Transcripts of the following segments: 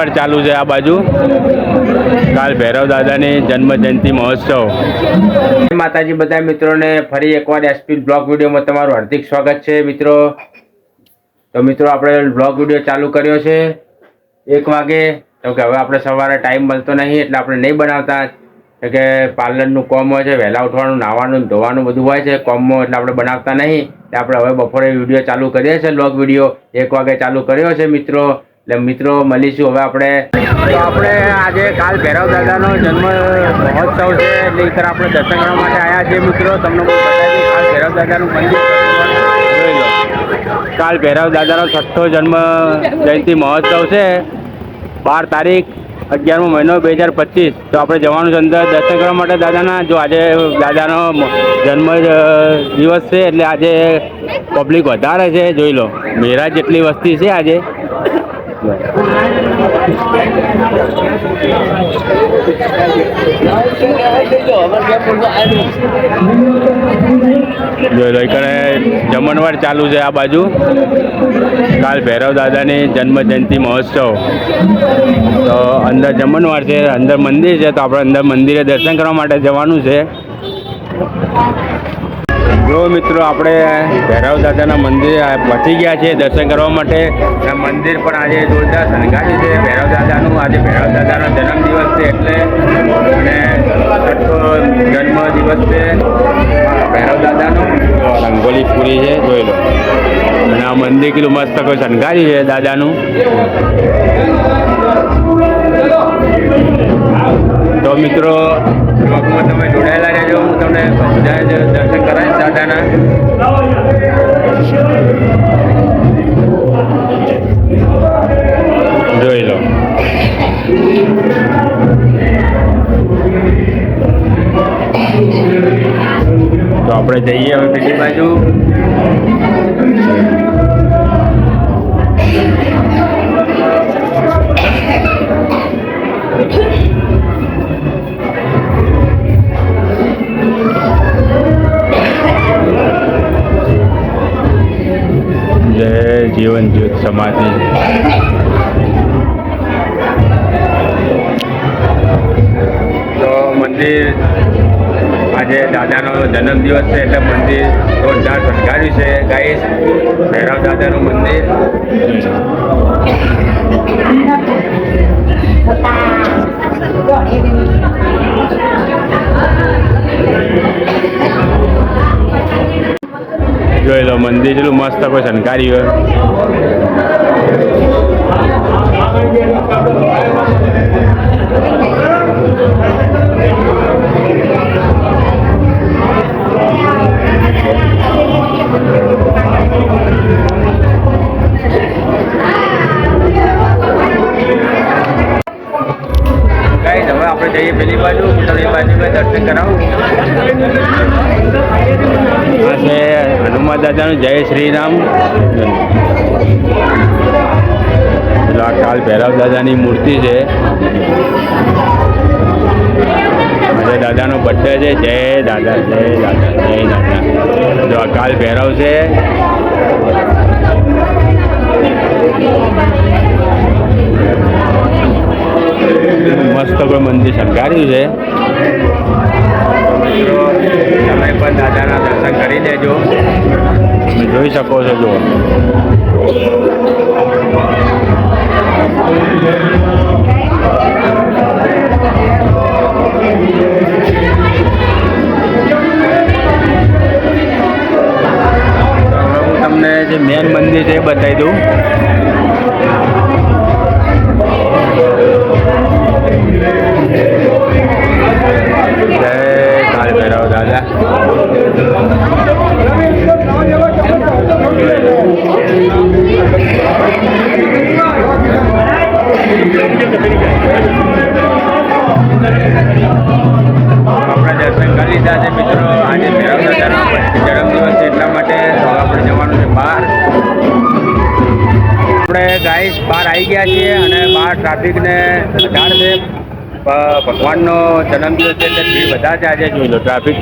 જમણવાર ચાલુ છે આ બાજુ. કાલ ભૈરવ દાદાની જન્મ જયંતિ મહોત્સવ માતાજી બધા મિત્રોને ફરી એકવાર એસપી બ્લોગ વિડીયોમાં તમારું હાર્દિક સ્વાગત છે મિત્રો. તો મિત્રો, આપણે બ્લોગ વીડિયો ચાલુ કર્યો છે. એક વાગે, તો કે હવે આપણે સવારે ટાઈમ મળતો નહીં, એટલે આપણે નહીં બનાવતા. કે પાર્લરનું કોમ હોય છે, વહેલા ઉઠવાનું, નાહવાનું, ધોવાનું બધું હોય છે, કોમમાં એટલે આપણે બનાવતા નહીં. એટલે આપણે હવે બપોરે વીડિયો ચાલુ કરીએ છીએ બ્લોગ વીડિયો. એક વાગે ચાલુ કર્યો છે મિત્રો. એટલે મિત્રો, મળીશું હવે આપણે. આપણે આજે કાલ ભૈરવ દાદાનો જન્મ મહોત્સવ છે, એટલે એ આપણે દર્શન કરવા માટે આવ્યા છીએ મિત્રો. તમને બહુ કાલ ભૈરવ દાદાનું મંદિર કાલ ભૈરવ દાદાનો છઠ્ઠો જન્મ જયંતિ મહોત્સવ છે. બાર તારીખ અગિયારમો મહિનો બે હજાર પચીસ. તો આપણે જવાનું છે અંદર દર્શન કરવા માટે દાદાના. જો આજે દાદાનો જન્મ દિવસ છે, એટલે આજે પબ્લિક વધારે છે, જોઈ લો. મેરા જેટલી વસ્તી છે આજે. જોઈ લો જમણવાર ચાલુ છે આ બાજુ. કાલ ભૈરવ દાદાની જન્મ જયંતિ મહોત્સવ. તો અંદર જમણવાર છે, અંદર મંદિર છે, તો આપણે અંદર મંદિરે દર્શન કરવા માટે જવાનું છે. જો મિત્રો આપણે ભૈરવ દાદાના મંદિરે પહોંચી ગયા છે દર્શન કરવા માટે. મંદિર પણ આજે જોરદાર શણગાર્યું છે. ભૈરવ દાદાનું આજે ભૈરવ દાદાનો જન્મદિવસ છે એટલે અને જન્મ દિવસ છે. ભૈરવ દાદાનો રંગોલી પૂરી છે, જોઈ લો. અને આ મંદિર કેટલું મસ્ત કોઈ શણગાર્યું છે દાદાનું. તો મિત્રો બ્લોગમાં તમે જોડાયેલા રહેજો. હું તમને બધા જ દર્શન કરાવીશ દાદાના. જોઈ લો. તો આપણે જઈએ હવે બીજી બાજુ. સમાધિ તો મંદિર આજે દાદાનો જન્મદિવસ છે એટલે મંદિર જોરદાર શણગાર્યું છે. ગાઈશ ભૈરવ દાદાનું મંદિર. જોઈ લો મંદિર જેટલું મસ્ત કોઈ શણગાર્યું જઈએ પેલી બાજુ એ બાજુ દર્શન કરાવું. આ હનુમાન દાદાનું જય શ્રી રામ આ કાલ ભૈરવ દાદાની મૂર્તિ છે. આજે દાદાનો બર્થડે છે. જય દાદા જય દાદા જય દાદા. જો આ કાલ ભૈરવ છે. મસ્ત કોઈ મંદિર શણગાર્યું છે. મિત્રો તમે પણ દાદાના દર્શન કરી દેજો. તમે જોઈ શકો છો જો જે મેન મંદિર છે એ બતાવી દઉં જય કાળ ભૈરવ દાદા બહાર આવી ગયા છીએ અને બહાર ટ્રાફિકને વધારે છે. ભગવાનનો જન્મદિવસ છે એટલે ભીડ વધારે છે આજે જોઈ લો ટ્રાફિક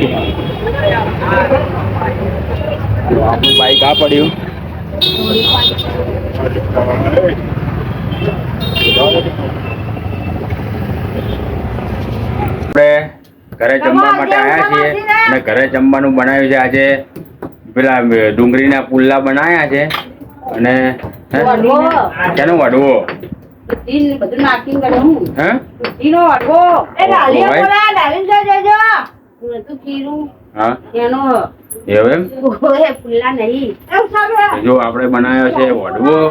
આપણું બાઈક આ પડ્યું. આપણે ઘરે જમવા માટે આવ્યા છીએ અને ઘરે જમવાનું બનાવ્યું છે આજે. પેલા ડુંગળીના પુલ્લા બનાવ્યા છે. અને કેનો વડવો. બધું નાખીને કરે હું. વડવો. એ એનો એવું નહીં. જો આપણે બનાવ્યો છે વડવો.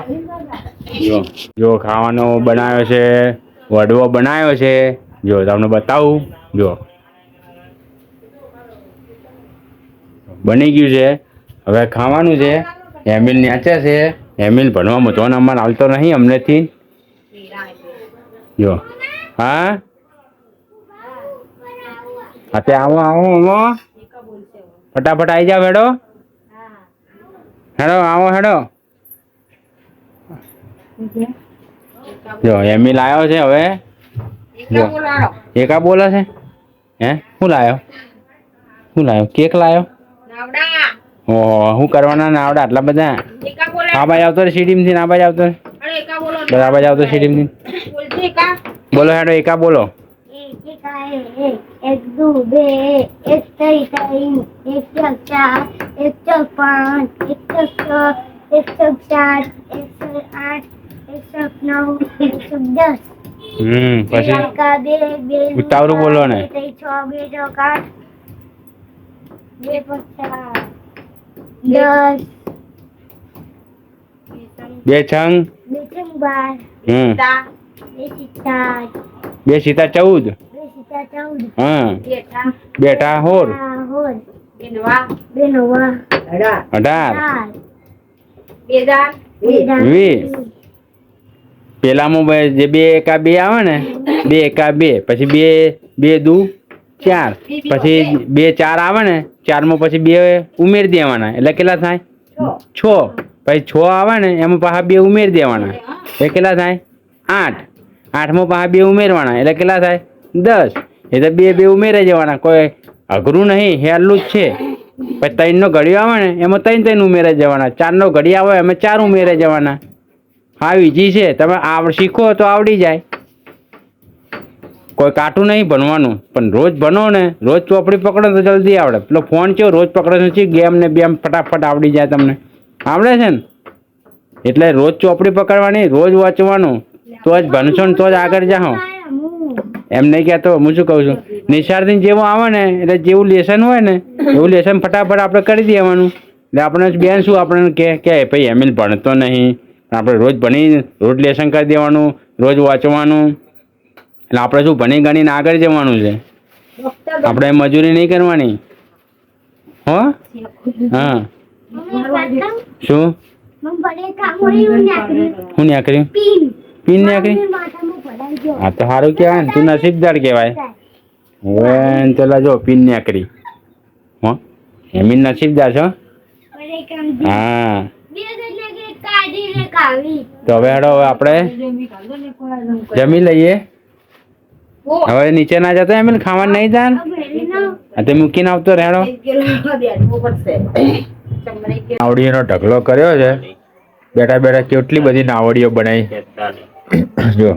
જો જો ખાવાનો બનાવ્યો છે. વડવો બનાવ્યો છે. જો તમને બતાવું. જો. બની ગયું છે. હવે ખાવાનું છે. હેમિલ ન્યાચે છે. હેમિલ ભણવામાં તો અમારે આવતો નહીં અમનેથી જો. હા? અત્યારે આવો આવો આવો. ફટાફટ આવી જાવ હેડો હેડો, આવો, હેડો. જો, હેમિલ આવ્યો છે હવે. જો. એકા બોલે છે? હે? શું લાયો? શું લાવ્યો કેક નાવડા ઓહો શું કરવાના ના આવડે આટલા બધા? એકા બોલા. આ બાજુ આવતો રે સીડીમથી ને આ બાજુ આવતો રે? અરે એકા બોલો બસ આ બાજુ આવતો સીડીમથી બોલતી એકા. બોલો હેડો એકા બોલો. એક એક આએ એક એક દુ બે એક ત્રણ ત્રણ એક ચાર ચાર એક ચાર પાંચ એક ચાર છ એક ચાર ચાર એક ચાર આઠ એક ચાર નવ એક ચાર દસ. હમ બે પછી? એકા બે બે દુ ઉતાવળું બોલો ને. બે ત્રણ છ બે ચોક આઠ બે પચાસ દસ બે છંગ બે છંગ બાર હમ બે સીતા બે સીતા ચૌદ બે ચૌદ હા બેટા હોર હોર બેનવા બે નવા અઢાર ચાર બેદાર વીસ. પેલામાં જે બે એકા બે આવે ને બે એકા બે પછી બે બે દુ ચાર. પછી બે ચાર આવે ને ચારમાં પછી બે ઉમેરી દેવાના. એટલે કેટલા થાય? છ. પછી છ આવે ને એમાં પાછા બે ઉમેરી દેવાના. એ કેટલા થાય? આઠ. આઠમાં પાછા બે ઉમેરવાના. એટલે કેટલા થાય? દસ. એટલે બે બે ઉમેરી જવાના. કોઈ અઘરું નહીં હેલું જ છે. પછી ત્રણનો ઘડી આવે ને એમાં ત્રણ ત્રણ ઉમેરે જવાના. ચારનો ઘડી આવે, એમાં ચાર ઉમેરે જવાના. હા ઈજી છે. તમે આવડ શીખો તો આવડી જાય. કોઈ કાટું નહીં ભણવાનું પણ રોજ ભણો ને, રોજ ચોપડી પકડો તો જલ્દી આવડે. પેલો ફોન છે રોજ પકડે છે ગેમ ને બેમ ફટાફટ આવડી જાય તમને. આવડે છે ને? એટલે રોજ ચોપડી પકડવાની, રોજ વાંચવાનું, તો જ ભણશો ને તો જ આગળ જાઓ એમ નહીં કહેતો, હું શું કહું છું? નિશાળથી જેવું આવે ને, એટલે જેવું લેસન હોય ને, એવું લેસન ફટાફટ આપણે કરી દેવાનું. એટલે આપણે બેન શું આપણને કહે? કે ભાઈ, એમ ભણતો નહીં. આપણે રોજ ભણી રોજ લેસન કરી દેવાનું, રોજ વાંચવાનું. એટલે આપણે શું ભણી ગણીને આગળ જવાનું છે? આપણે મજૂરી નહીં કરવાની? હો? હા. શું? હું નીકળી પીન નીકળી હા તો સારું કહેવાય ને, તું નસીબદાર કહેવાય. હવે ચલા જો, પીન નીકળી હો? એમી નસીબદાર છો હા. તો હવે હવે આપણે જમી લઈએ. હવે નીચે ના જતો એમ ખાવાનું નહીં જાન હા તે મૂકીને આવતો રેડો બેઠવું નો ચમડી ઢગલો કર્યો છે. બેઠા બેઠા કેટલી બધી નાવડીઓ બનાવી જો.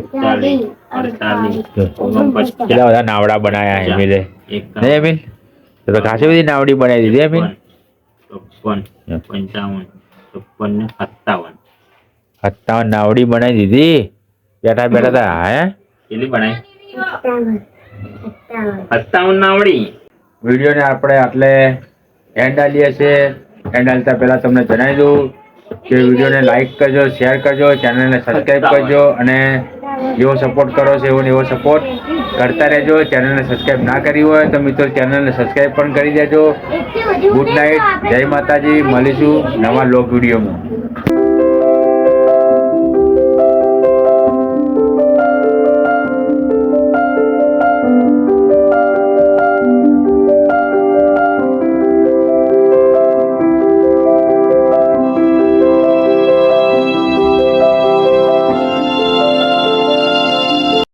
કેટલા બધા નાવડા બનાવ્યા એમિલે. નહીં એમિલ? તો તો ખાસી બધી નાવડી બનાવી દીધી એમિલ? સત્તાવન. નાવડી બનાવી દીધી. બેઠા બેઠા તા હે? કેટલી બનાવી સત્તાવન નાવડી વિડીયોને આપણે આટલે એન્ડ આલીએ છે એન્ડ આલતા પહેલાં તમને જણાવી દઉં કે વિડીયોને લાઈક કરજો શેર કરજો ચેનલને સબસ્ક્રાઈબ કરજો અને જેવો સપોર્ટ કરો છો એવો ને એવો સપોર્ટ કરતા રહેજો. ચેનલને સબસ્ક્રાઈબ ના કરી હોય તો મિત્રો ચેનલને સબસ્ક્રાઈબ પણ કરી દેજો. ગુડ નાઇટ જય માતાજી. મળીશું નવા લોક વિડીયોમાં.